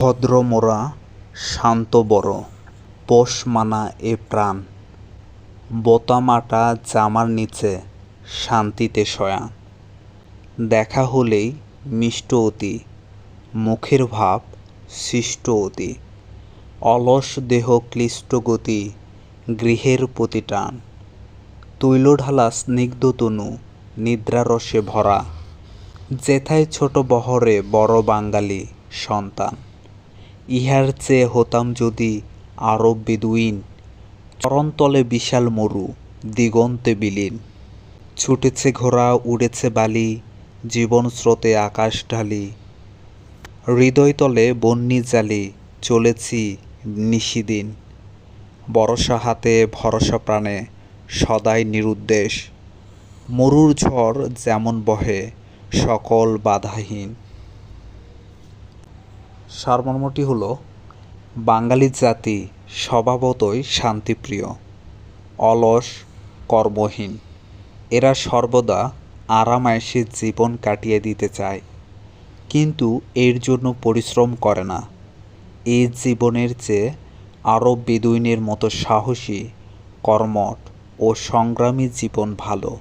ভদ্র মোরা শান্ত বড়, পোষ মানা এ প্রাণ। বোতামাটা জামার নিচে, শান্তিতে শয়া দেখা হলেই মিষ্ট অতি, মুখের ভাব সৃষ্ট অতি। অলস দেহ ক্লিষ্ট গতি, গৃহের প্রতি টান। তৈলঢালা স্নিগ্ধ তনু, নিদ্রারসে ভরা। যেথায় ছোট বহরে বড় বাঙালি সন্তান। ইহার চেয়ে হতাম যদি আরব বেদুইন। চরণতলে বিশাল মরু, দিগন্তে বিলীন। ছুটেছে ঘোড়া, উড়েছে বালি, জীবন স্রোতে আকাশ ঢালি। হৃদয়তলে বন্যি জালি, চলেছি নিশিদিন। বরসা হাতে ভরসা প্রাণে, সদাই নিরুদ্দেশ। মরুর ঝড় যেমন বহে, সকল বাধাহীন। সারমর্মটি হলো, বাঙালি জাতি স্বভাবতই শান্তিপ্রিয়, অলস, কর্মহীন। এরা সর্বদা আরামায়েশে জীবন কাটিয়ে দিতে চায়। কিন্তু এর জন্য পরিশ্রম করে না। এই জীবনের চেয়ে আরব বেদুইনের মতো সাহসী, কর্মঠ ও সংগ্রামী জীবন ভালো।